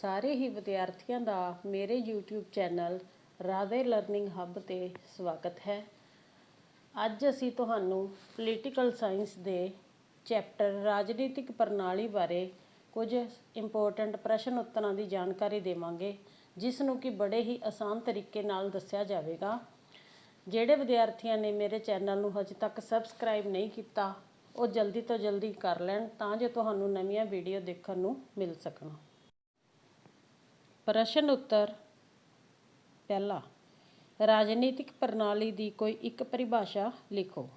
ਸਾਰੇ ਹੀ ਵਿਦਿਆਰਥੀਆਂ ਦਾ ਮੇਰੇ YouTube channel Radhe learning hub ਤੇ ਸਵਾਗਤ ਹੈ। ਅੱਜ ਅਸੀਂ ਤੁਹਾਨੂੰ ਪੋਲੀਟੀਕਲ ਸਾਇੰਸ ਦੇ ਚੈਪਟਰ ਰਾਜਨੀਤਿਕ ਪ੍ਰਣਾਲੀ ਬਾਰੇ ਕੁਝ ਇੰਪੋਰਟੈਂਟ ਪ੍ਰਸ਼ਨ ਉੱਤਰਾਂ ਦੀ ਜਾਣਕਾਰੀ ਦੇਵਾਂਗੇ, ਜਿਸ ਨੂੰ ਕਿ ਬੜੇ ਹੀ ਆਸਾਨ ਤਰੀਕੇ ਨਾਲ ਦੱਸਿਆ ਜਾਵੇਗਾ। ਜਿਹੜੇ ਵਿਦਿਆਰਥੀਆਂ ਨੇ ਮੇਰੇ ਚੈਨਲ ਨੂੰ ਹਜੇ ਤੱਕ ਸਬਸਕ੍ਰਾਈਬ ਨਹੀਂ ਕੀਤਾ, ਉਹ ਜਲਦੀ ਤੋਂ ਜਲਦੀ ਕਰ ਲੈਣ ਤਾਂ ਜੋ ਤੁਹਾਨੂੰ ਨਵੀਆਂ ਵੀਡੀਓ ਦੇਖਣ ਨੂੰ ਮਿਲ ਸਕਣ। ਪ੍ਰਸ਼ਨ ਉੱਤਰ। ਪਹਿਲਾ, ਰਾਜਨੀਤਿਕ ਪ੍ਰਣਾਲੀ ਦੀ ਕੋਈ ਇੱਕ ਪਰਿਭਾਸ਼ਾ ਲਿਖੋ।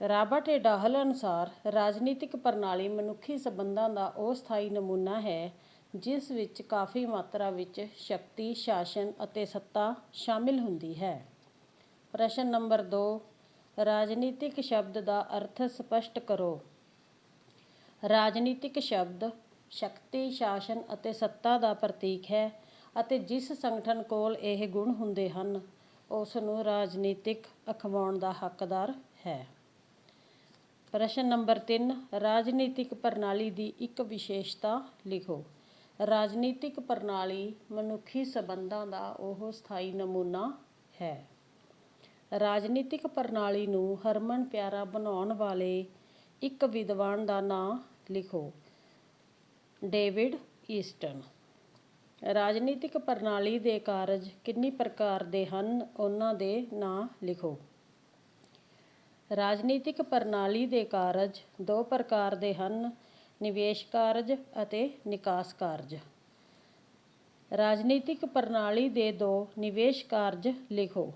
ਰਾਬਰਟ ਏ ਡਾਹਲ ਅਨੁਸਾਰ, ਰਾਜਨੀਤਿਕ ਪ੍ਰਣਾਲੀ ਮਨੁੱਖੀ ਸਬੰਧਾਂ ਦਾ ਉਹ ਸਥਾਈ ਨਮੂਨਾ ਹੈ, ਜਿਸ ਵਿੱਚ ਕਾਫੀ ਮਾਤਰਾ ਵਿੱਚ ਸ਼ਕਤੀ, ਸ਼ਾਸਨ ਅਤੇ ਸੱਤਾ ਸ਼ਾਮਿਲ ਹੁੰਦੀ ਹੈ। ਪ੍ਰਸ਼ਨ ਨੰਬਰ 2 ਰਾਜਨੀਤਿਕ ਸ਼ਬਦ ਦਾ ਅਰਥ ਸਪਸ਼ਟ ਕਰੋ। ਰਾਜਨੀਤਿਕ ਸ਼ਬਦ ਸ਼ਕਤੀ, ਸ਼ਾਸਨ ਅਤੇ ਸੱਤਾ ਦਾ ਪ੍ਰਤੀਕ ਹੈ ਅਤੇ ਜਿਸ ਸੰਗਠਨ ਕੋਲ ਇਹ ਗੁਣ ਹੁੰਦੇ ਹਨ ਉਸ ਨੂੰ ਰਾਜਨੀਤਿਕ ਅਖਵਾਉਣ ਦਾ ਹੱਕਦਾਰ ਹੈ। ਪ੍ਰਸ਼ਨ ਨੰਬਰ 3 ਰਾਜਨੀਤਿਕ ਪ੍ਰਣਾਲੀ ਦੀ ਇੱਕ ਵਿਸ਼ੇਸ਼ਤਾ ਲਿਖੋ। ਰਾਜਨੀਤਿਕ ਪ੍ਰਣਾਲੀ ਮਨੁੱਖੀ ਸਬੰਧਾਂ ਦਾ ਉਹ ਸਥਾਈ ਨਮੂਨਾ ਹੈ। ਰਾਜਨੀਤਿਕ ਪ੍ਰਣਾਲੀ ਨੂੰ ਹਰਮਨ ਪਿਆਰਾ ਬਣਾਉਣ ਵਾਲੇ ਇੱਕ ਵਿਦਵਾਨ ਦਾ ਨਾਂ ਲਿਖੋ। David Easton. ਰਾਜਨੀਤਿਕ ਪ੍ਰਣਾਲੀ ਦੇ ਕਾਰਜ ਕਿੰਨੀ ਪ੍ਰਕਾਰ ਦੇ ਹਨ, ਉਹਨਾਂ ਦੇ ਨਾਂ ਲਿਖੋ। ਰਾਜਨੀਤਿਕ ਪ੍ਰਣਾਲੀ ਦੇ ਕਾਰਜ ਦੋ ਪ੍ਰਕਾਰ ਦੇ ਹਨ, ਨਿਵੇਸ਼ ਕਾਰਜ ਅਤੇ ਨਿਕਾਸ ਕਾਰਜ। ਰਾਜਨੀਤਿਕ ਪ੍ਰਣਾਲੀ ਦੇ ਦੋ ਨਿਵੇਸ਼ ਕਾਰਜ ਲਿਖੋ।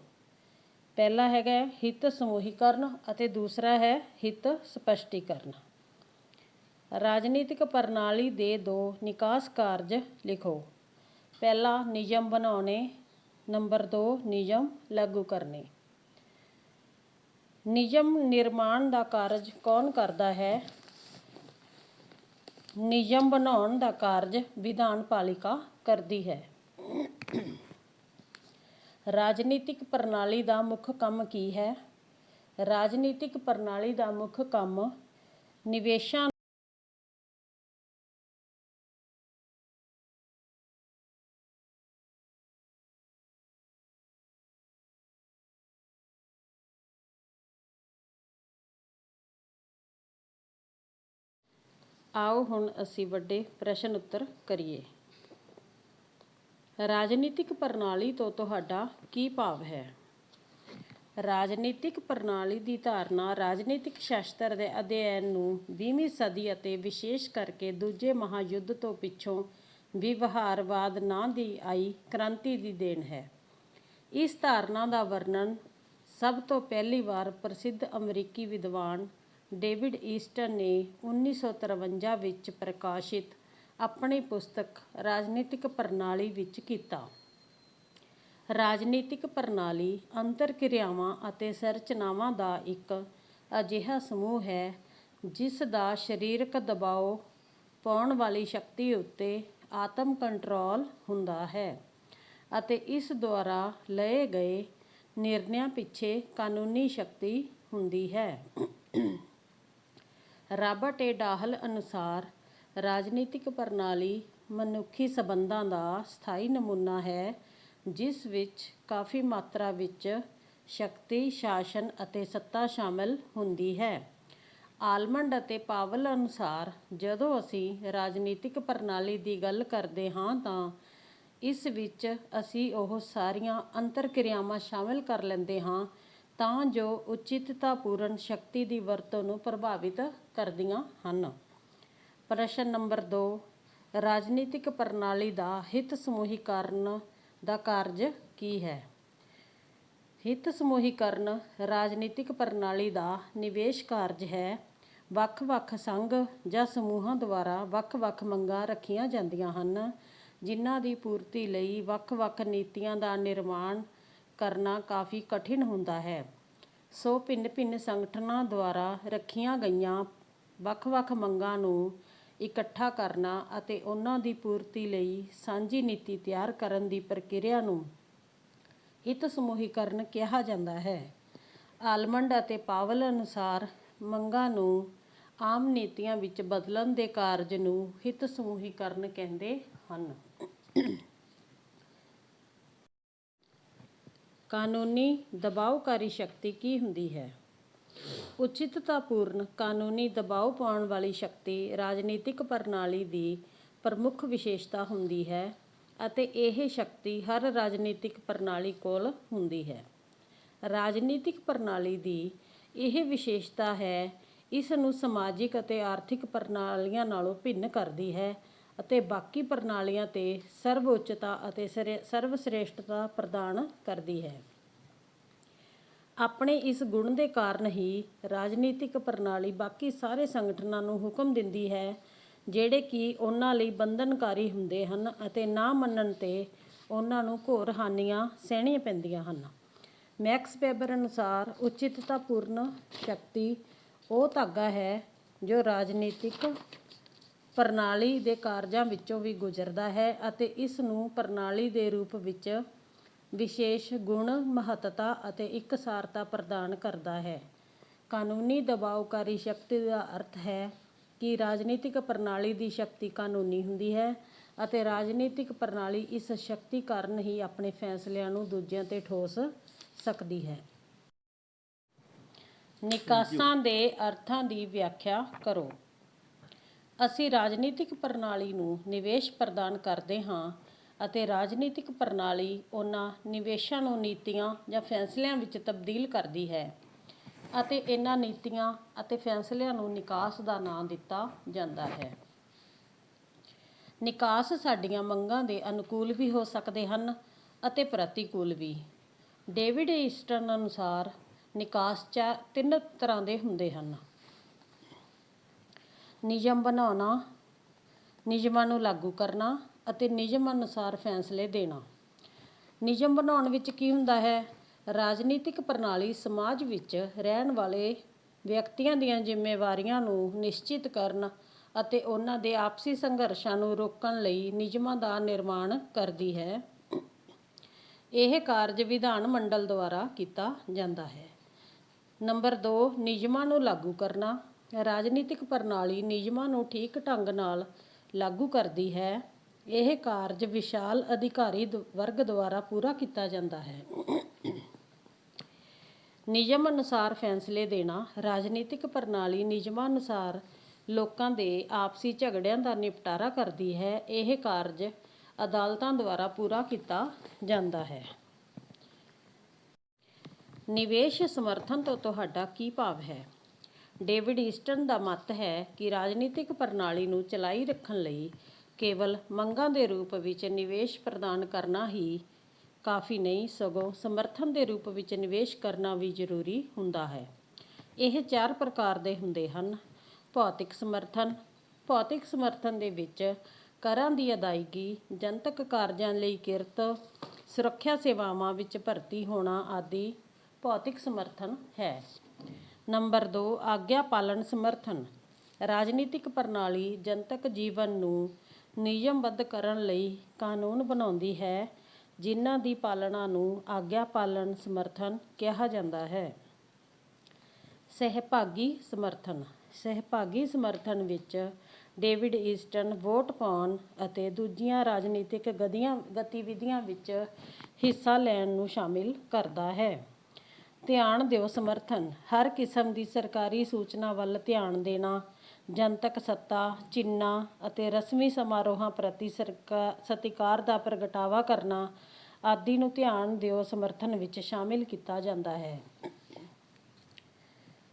ਪਹਿਲਾ ਹੈਗਾ ਹਿੱਤ ਸਮੂਹੀਕਰਨ ਅਤੇ ਦੂਸਰਾ ਹੈ ਹਿੱਤ ਸਪਸ਼ਟੀਕਰਨ। ਰਾਜਨੀਤਿਕ ਪ੍ਰਣਾਲੀ ਦੇ ਦੋ ਨਿਕਾਸ ਕਾਰਜ ਲਿਖੋ। ਪਹਿਲਾ ਨਿਯਮ ਬਣਾਉਣੇ, ਨੰਬਰ 2 ਨਿਯਮ ਲਾਗੂ ਕਰਨੇ। ਨਿਯਮ ਨਿਰਮਾਣ ਦਾ ਕਾਰਜ ਕੌਣ ਕਰਦਾ ਹੈ? ਨਿਯਮ ਬਣਾਉਣ ਦਾ ਕਾਰਜ ਵਿਧਾਨ ਪਾਲਿਕਾ ਕਰਦੀ ਹੈ। ਰਾਜਨੀਤਿਕ ਪ੍ਰਣਾਲੀ ਦਾ ਮੁੱਖ ਕੰਮ ਕੀ ਹੈ? ਰਾਜਨੀਤਿਕ ਪ੍ਰਣਾਲੀ ਦਾ ਮੁੱਖ ਕੰਮ ਨਿਵੇਸ਼ਾਂ ਆਓ ਹੁਣ ਅਸੀਂ ਵੱਡੇ ਪ੍ਰਸ਼ਨ ਉੱਤਰ ਕਰੀਏ। ਰਾਜਨੀਤਿਕ ਪ੍ਰਣਾਲੀ ਤੋਂ ਤੁਹਾਡਾ ਕੀ ਭਾਵ ਹੈ? ਰਾਜਨੀਤਿਕ ਪ੍ਰਣਾਲੀ ਦੀ ਧਾਰਨਾ ਰਾਜਨੀਤਿਕ ਸ਼ਾਸਤਰ ਦੇ ਅਧਿਐਨ ਨੂੰ 20ਵੀਂ ਸਦੀ ਅਤੇ ਵਿਸ਼ੇਸ਼ ਕਰਕੇ ਦੂਜੇ ਮਹਾਯੁੱਧ ਤੋਂ ਪਿੱਛੋਂ ਵਿਵਹਾਰਵਾਦ ਨਾਂ ਦੀ ਆਈ ਕ੍ਰਾਂਤੀ ਦੀ ਦੇਣ ਹੈ। ਇਸ ਧਾਰਨਾ ਦਾ ਵਰਣਨ ਸਭ ਤੋਂ ਪਹਿਲੀ ਵਾਰ ਪ੍ਰਸਿੱਧ ਅਮਰੀਕੀ ਵਿਦਵਾਨ ਡੇਵਿਡ ਈਸਟਨ ਨੇ 1953 ਵਿੱਚ ਪ੍ਰਕਾਸ਼ਿਤ ਆਪਣੀ ਪੁਸਤਕ ਰਾਜਨੀਤਿਕ ਪ੍ਰਣਾਲੀ ਵਿੱਚ ਕੀਤਾ। ਰਾਜਨੀਤਿਕ ਪ੍ਰਣਾਲੀ ਅੰਤਰ-ਕਿਰਿਆਵਾਂ ਅਤੇ ਸੰਰਚਨਾਵਾਂ ਦਾ ਇੱਕ ਅਜਿਹਾ ਸਮੂਹ ਹੈ, ਜਿਸ ਦਾ ਸਰੀਰਕ ਦਬਾਅ ਪਾਉਣ ਵਾਲੀ ਸ਼ਕਤੀ ਉੱਤੇ ਆਤਮ ਕੰਟਰੋਲ ਹੁੰਦਾ ਹੈ ਅਤੇ ਇਸ ਦੁਆਰਾ ਲਏ ਗਏ ਨਿਰਣਿਆਂ ਪਿੱਛੇ ਕਾਨੂੰਨੀ ਸ਼ਕਤੀ ਹੁੰਦੀ ਹੈ। ਰਾਬਰਟ ਏ. ਡਾਹਲ ਅਨੁਸਾਰ, ਰਾਜਨੀਤਿਕ ਪ੍ਰਣਾਲੀ ਮਨੁੱਖੀ ਸੰਬੰਧਾਂ ਦਾ ਸਥਾਈ ਨਮੂਨਾ ਹੈ, ਜਿਸ ਵਿੱਚ ਕਾਫੀ ਮਾਤਰਾ ਵਿੱਚ ਸ਼ਕਤੀ, ਸ਼ਾਸਨ ਅਤੇ ਸੱਤਾ ਸ਼ਾਮਲ ਹੁੰਦੀ ਹੈ। ਆਲਮੰਡ ਅਤੇ ਪਾਵਲ ਅਨੁਸਾਰ, ਜਦੋਂ ਅਸੀਂ ਰਾਜਨੀਤਿਕ ਪ੍ਰਣਾਲੀ ਦੀ ਗੱਲ ਕਰਦੇ ਹਾਂ ਤਾਂ ਇਸ ਵਿੱਚ ਅਸੀਂ ਉਹ ਸਾਰੀਆਂ ਅੰਤਰਕਿਰਿਆਵਾਂ ਸ਼ਾਮਲ ਕਰ ਲੈਂਦੇ ਹਾਂ ਤਾਂ ਜੋ ਉਚਿਤਤਾਪੂਰਨ ਸ਼ਕਤੀ ਦੀ ਵਰਤੋਂ ਨੂੰ ਪ੍ਰਭਾਵਿਤ ਕਰਦੀਆਂ ਹਨ। ਪ੍ਰਸ਼ਨ ਨੰਬਰ 2 ਰਾਜਨੀਤਿਕ ਪ੍ਰਣਾਲੀ ਦਾ ਹਿੱਤ ਸਮੂਹੀਕਰਨ ਦਾ ਕਾਰਜ ਕੀ ਹੈ? ਹਿੱਤ ਸਮੂਹੀਕਰਨ ਰਾਜਨੀਤਿਕ ਪ੍ਰਣਾਲੀ ਦਾ ਨਿਵੇਸ਼ ਕਾਰਜ ਹੈ। ਵੱਖ-ਵੱਖ ਸੰਘ ਜਾਂ ਸਮੂਹਾਂ ਦੁਆਰਾ ਵੱਖ-ਵੱਖ ਮੰਗਾਂ ਰੱਖੀਆਂ ਜਾਂਦੀਆਂ ਹਨ, ਜਿਨ੍ਹਾਂ ਦੀ ਪੂਰਤੀ ਲਈ ਵੱਖ-ਵੱਖ ਨੀਤੀਆਂ ਦਾ ਨਿਰਮਾਣ ਕਰਨਾ ਕਾਫੀ ਕਠਿਨ ਹੁੰਦਾ ਹੈ। ਸੋ ਭਿੰਨ-ਭਿੰਨ ਸੰਗਠਨਾਂ ਦੁਆਰਾ ਰੱਖੀਆਂ ਗਈਆਂ ਵੱਖ-ਵੱਖ ਮੰਗਾਂ ਨੂੰ ਇਕੱਠਾ ਕਰਨਾ ਅਤੇ ਉਹਨਾਂ ਦੀ ਪੂਰਤੀ ਲਈ ਸਾਂਝੀ ਨੀਤੀ ਤਿਆਰ ਕਰਨ ਦੀ ਪ੍ਰਕਿਰਿਆ ਨੂੰ ਹਿੱਤ ਸਮੂਹੀਕਰਨ ਕਿਹਾ ਜਾਂਦਾ ਹੈ। ਆਲਮੰਡ ਅਤੇ ਪਾਵਲ ਅਨੁਸਾਰ ਮੰਗਾਂ ਨੂੰ ਆਮ ਨੀਤੀਆਂ ਵਿੱਚ ਬਦਲਣ ਦੇ ਕਾਰਜ ਨੂੰ ਹਿੱਤ ਸਮੂਹੀਕਰਨ ਕਹਿੰਦੇ ਹਨ। ਕਾਨੂੰਨੀ ਦਬਾਅਕਾਰੀ ਸ਼ਕਤੀ ਕੀ ਹੁੰਦੀ ਹੈ? ਉਚਿਤਤਾਪੂਰਨ ਕਾਨੂੰਨੀ ਦਬਾਅ ਪਾਉਣ ਵਾਲੀ ਸ਼ਕਤੀ ਰਾਜਨੀਤਿਕ ਪ੍ਰਣਾਲੀ ਦੀ ਪ੍ਰਮੁੱਖ ਵਿਸ਼ੇਸ਼ਤਾ ਹੁੰਦੀ ਹੈ ਅਤੇ ਇਹ ਸ਼ਕਤੀ ਹਰ ਰਾਜਨੀਤਿਕ ਪ੍ਰਣਾਲੀ ਕੋਲ ਹੁੰਦੀ ਹੈ। ਰਾਜਨੀਤਿਕ ਪ੍ਰਣਾਲੀ ਦੀ ਇਹ ਵਿਸ਼ੇਸ਼ਤਾ ਹੈ, ਇਸ ਨੂੰ ਸਮਾਜਿਕ ਅਤੇ ਆਰਥਿਕ ਪ੍ਰਣਾਲੀਆਂ ਨਾਲੋਂ ਭਿੰਨ ਕਰਦੀ ਹੈ ਅਤੇ ਬਾਕੀ ਪ੍ਰਣਾਲੀਆਂ ਤੇ ਸਰਵਉੱਚਤਾ ਅਤੇ ਸਰਵਸ਼੍ਰੇਸ਼ਠਤਾ ਪ੍ਰਦਾਨ ਕਰਦੀ ਹੈ। ਆਪਣੇ ਇਸ ਗੁਣ ਦੇ ਕਾਰਨ ਹੀ ਰਾਜਨੀਤਿਕ ਪ੍ਰਣਾਲੀ ਬਾਕੀ ਸਾਰੇ ਸੰਗਠਨਾਂ ਨੂੰ ਹੁਕਮ ਦਿੰਦੀ ਹੈ, ਜਿਹੜੇ ਕਿ ਉਹਨਾਂ ਲਈ ਬੰਧਨਕਾਰੀ ਹੁੰਦੇ ਹਨ ਅਤੇ ਨਾ ਮੰਨਣ ਤੇ ਉਹਨਾਂ ਨੂੰ ਘੋਰ ਹਾਨੀਆਂ ਸਹਿਣੀਆਂ ਪੈਂਦੀਆਂ ਹਨ। ਮੈਕਸ ਵੈਬਰ ਅਨੁਸਾਰ ਉਚਿਤਤਾਪੂਰਨ ਸ਼ਕਤੀ ਉਹ ਧਾਗਾ ਹੈ, ਜੋ ਰਾਜਨੀਤਿਕ ਪ੍ਰਣਾਲੀ ਦੇ ਕਾਰਜਾਂ ਵਿੱਚੋਂ ਵੀ ਗੁਜ਼ਰਦਾ ਹੈ ਅਤੇ ਇਸ ਨੂੰ ਪ੍ਰਣਾਲੀ ਦੇ ਰੂਪ ਵਿੱਚ ਵਿਸ਼ੇਸ਼ ਗੁਣ, ਮਹੱਤਤਾ ਅਤੇ ਇਕਸਾਰਤਾ ਪ੍ਰਦਾਨ ਕਰਦਾ ਹੈ। ਕਾਨੂੰਨੀ ਦਬਾਅਕਾਰੀ ਸ਼ਕਤੀ ਦਾ ਅਰਥ ਹੈ ਕਿ ਰਾਜਨੀਤਿਕ ਪ੍ਰਣਾਲੀ ਦੀ ਸ਼ਕਤੀ ਕਾਨੂੰਨੀ ਹੁੰਦੀ ਹੈ ਅਤੇ ਰਾਜਨੀਤਿਕ ਪ੍ਰਣਾਲੀ ਇਸ ਸ਼ਕਤੀ ਕਾਰਨ ਹੀ ਆਪਣੇ ਫੈਸਲਿਆਂ ਨੂੰ ਦੂਜਿਆਂ ਤੇ ਠੋਸ ਸਕਦੀ ਹੈ। ਨਿਕਾਸਾਂ ਦੇ ਅਰਥਾਂ ਦੀ ਵਿਆਖਿਆ ਕਰੋ। ਅਸੀਂ ਰਾਜਨੀਤਿਕ ਪ੍ਰਣਾਲੀ ਨੂੰ ਨਿਵੇਸ਼ ਪ੍ਰਦਾਨ ਕਰਦੇ ਹਾਂ ਅਤੇ ਰਾਜਨੀਤਿਕ ਪ੍ਰਣਾਲੀ ਉਹਨਾਂ ਨਿਵੇਸ਼ਾਂ ਨੂੰ ਨੀਤੀਆਂ ਜਾਂ ਫੈਸਲਿਆਂ ਵਿੱਚ ਤਬਦੀਲ ਕਰਦੀ ਹੈ ਅਤੇ ਇਹਨਾਂ ਨੀਤੀਆਂ ਅਤੇ ਫੈਸਲਿਆਂ ਨੂੰ ਨਿਕਾਸ ਦਾ ਨਾਂ ਦਿੱਤਾ ਜਾਂਦਾ ਹੈ। ਨਿਕਾਸ ਸਾਡੀਆਂ ਮੰਗਾਂ ਦੇ ਅਨੁਕੂਲ ਵੀ ਹੋ ਸਕਦੇ ਹਨ ਅਤੇ ਪ੍ਰਤੀਕੂਲ ਵੀ। ਡੇਵਿਡ ਈਸਟਨ ਅਨੁਸਾਰ ਨਿਕਾਸ ਚਾ ਤਿੰਨ ਤਰ੍ਹਾਂ ਦੇ ਹੁੰਦੇ ਹਨ। ਨਿਯਮ ਬਣਾਉਣਾ, ਨਿਯਮਾਂ ਨੂੰ ਲਾਗੂ ਕਰਨਾ ਅਤੇ ਨਿਯਮ ਅਨੁਸਾਰ ਫੈਸਲੇ ਦੇਣਾ। ਨਿਯਮ ਬਣਾਉਣ ਵਿੱਚ ਕੀ ਹੁੰਦਾ ਹੈ? ਰਾਜਨੀਤਿਕ ਪ੍ਰਣਾਲੀ ਸਮਾਜ ਵਿੱਚ ਰਹਿਣ ਵਾਲੇ ਵਿਅਕਤੀਆਂ ਦੀਆਂ ਜ਼ਿੰਮੇਵਾਰੀਆਂ ਨੂੰ ਨਿਸ਼ਚਿਤ ਕਰਨ ਅਤੇ ਉਹਨਾਂ ਦੇ ਆਪਸੀ ਸੰਘਰਸ਼ਾਂ ਨੂੰ ਰੋਕਣ ਲਈ ਨਿਯਮਾਂ ਦਾ ਨਿਰਮਾਣ ਕਰਦੀ ਹੈ। ਇਹ ਕਾਰਜ ਵਿਧਾਨ ਮੰਡਲ ਦੁਆਰਾ ਕੀਤਾ ਜਾਂਦਾ ਹੈ। ਨੰਬਰ 2 ਨਿਯਮਾਂ ਨੂੰ ਲਾਗੂ ਕਰਨਾ। ਰਾਜਨੀਤਿਕ ਪ੍ਰਣਾਲੀ ਨਿਯਮਾਂ ਨੂੰ ਠੀਕ ਢੰਗ ਨਾਲ ਲਾਗੂ ਕਰਦੀ ਹੈ ਇਹ ਕਾਰਜ ਵਿਸ਼ਾਲ ਅਧਿਕਾਰੀ ਵਰਗ ਦੁਆਰਾ ਪੂਰਾ ਕੀਤਾ ਜਾਂਦਾ ਹੈ। ਨਿਯਮ ਅਨੁਸਾਰ ਫੈਸਲੇ ਦੇਣਾ, ਰਾਜਨੀਤਿਕ ਪ੍ਰਣਾਲੀ ਨਿਯਮਾਂ ਅਨੁਸਾਰ ਲੋਕਾਂ ਦੇ ਆਪਸੀ ਝਗੜਿਆਂ ਦਾ ਨਿਪਟਾਰਾ ਕਰਦੀ ਹੈ, ਇਹ ਕਾਰਜ ਅਦਾਲਤਾਂ ਦੁਆਰਾ ਪੂਰਾ ਕੀਤਾ ਜਾਂਦਾ ਹੈ। ਨਿਵੇਸ਼ ਸਮਰਥਨ ਤੋਂ ਤੁਹਾਡਾ ਕੀ ਭਾਵ ਹੈ? ਡੇਵਿਡ ਈਸਟਨ ਦਾ ਮਤ ਹੈ ਕਿ ਰਾਜਨੀਤਿਕ ਪ੍ਰਣਾਲੀ ਨੂੰ ਚਲਾਈ ਰੱਖਣ ਲਈ ਕੇਵਲ ਮੰਗਾਂ ਦੇ ਰੂਪ ਵਿੱਚ ਨਿਵੇਸ਼ ਪ੍ਰਦਾਨ ਕਰਨਾ ਹੀ ਕਾਫੀ ਨਹੀਂ, ਸਗੋਂ ਸਮਰਥਨ ਦੇ ਰੂਪ ਵਿੱਚ ਨਿਵੇਸ਼ ਕਰਨਾ ਵੀ ਜ਼ਰੂਰੀ ਹੁੰਦਾ ਹੈ। ਇਹ ਚਾਰ ਪ੍ਰਕਾਰ ਦੇ ਹੁੰਦੇ ਹਨ। ਭੌਤਿਕ ਸਮਰਥਨ ਭੌਤਿਕ ਸਮਰਥਨ ਦੇ ਵਿੱਚ ਕਰਾਂ ਦੀ ਅਦਾਇਗੀ, ਜਨਤਕ ਕਾਰਜਾਂ ਲਈ ਕਿਰਤ, ਸੁਰੱਖਿਆ ਸੇਵਾਵਾਂ ਵਿੱਚ ਭਰਤੀ ਹੋਣਾ ਆਦਿ ਭੌਤਿਕ ਸਮਰਥਨ ਹੈ। ਨੰਬਰ 2 ਆਗਿਆ ਪਾਲਣ ਸਮਰਥਨ। ਰਾਜਨੀਤਿਕ ਪ੍ਰਣਾਲੀ ਜਨਤਕ ਜੀਵਨ ਨੂੰ ਨਿਯਮਬੱਧ ਕਰਨ ਲਈ ਕਾਨੂੰਨ ਬਣਾਉਂਦੀ ਹੈ, ਜਿਨ੍ਹਾਂ ਦੀ ਪਾਲਣਾ ਨੂੰ ਆਗਿਆ ਪਾਲਣ ਸਮਰਥਨ ਕਿਹਾ ਜਾਂਦਾ ਹੈ। ਸਹਿਭਾਗੀ ਸਮਰਥਨ। ਸਹਿਭਾਗੀ ਸਮਰਥਨ ਵਿੱਚ ਡੇਵਿਡ ਈਸਟਨ, ਵੋਟ ਪਾਉਣ ਅਤੇ ਦੂਜੀਆਂ ਰਾਜਨੀਤਿਕ ਗਤੀਆਂ ਗਤੀਵਿਧੀਆਂ ਵਿੱਚ ਹਿੱਸਾ ਲੈਣ ਨੂੰ ਸ਼ਾਮਿਲ ਕਰਦਾ ਹੈ। ਧਿਆਨ ਦਿਓ ਸਮਰਥਨ। ਹਰ ਕਿਸਮ ਦੀ ਸਰਕਾਰੀ ਸੂਚਨਾ ਵੱਲ ਧਿਆਨ ਦੇਣਾ ਜਨਤਕ ਸੱਤਾ, ਚਿੰਨ੍ਹਾਂ ਅਤੇ ਰਸਮੀ ਸਮਾਰੋਹਾਂ ਪ੍ਰਤੀ ਸਰਕਾ, ਸਤਿਕਾਰ ਦਾ ਪ੍ਰਗਟਾਵਾ ਕਰਨਾ ਆਦਿ ਨੂੰ ਧਿਆਨ ਦਿਓ ਸਮਰਥਨ ਵਿੱਚ ਸ਼ਾਮਿਲ ਕੀਤਾ ਜਾਂਦਾ ਹੈ।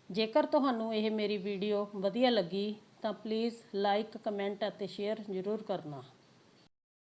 ਜੇਕਰ ਤੁਹਾਨੂੰ ਇਹ ਮੇਰੀ ਵੀਡੀਓ ਵਧੀਆ ਲੱਗੀ ਤਾਂ ਪਲੀਜ਼ ਲਾਈਕ ਕਮੈਂਟ ਅਤੇ ਸ਼ੇਅਰ ਜ਼ਰੂਰ ਕਰਨਾ।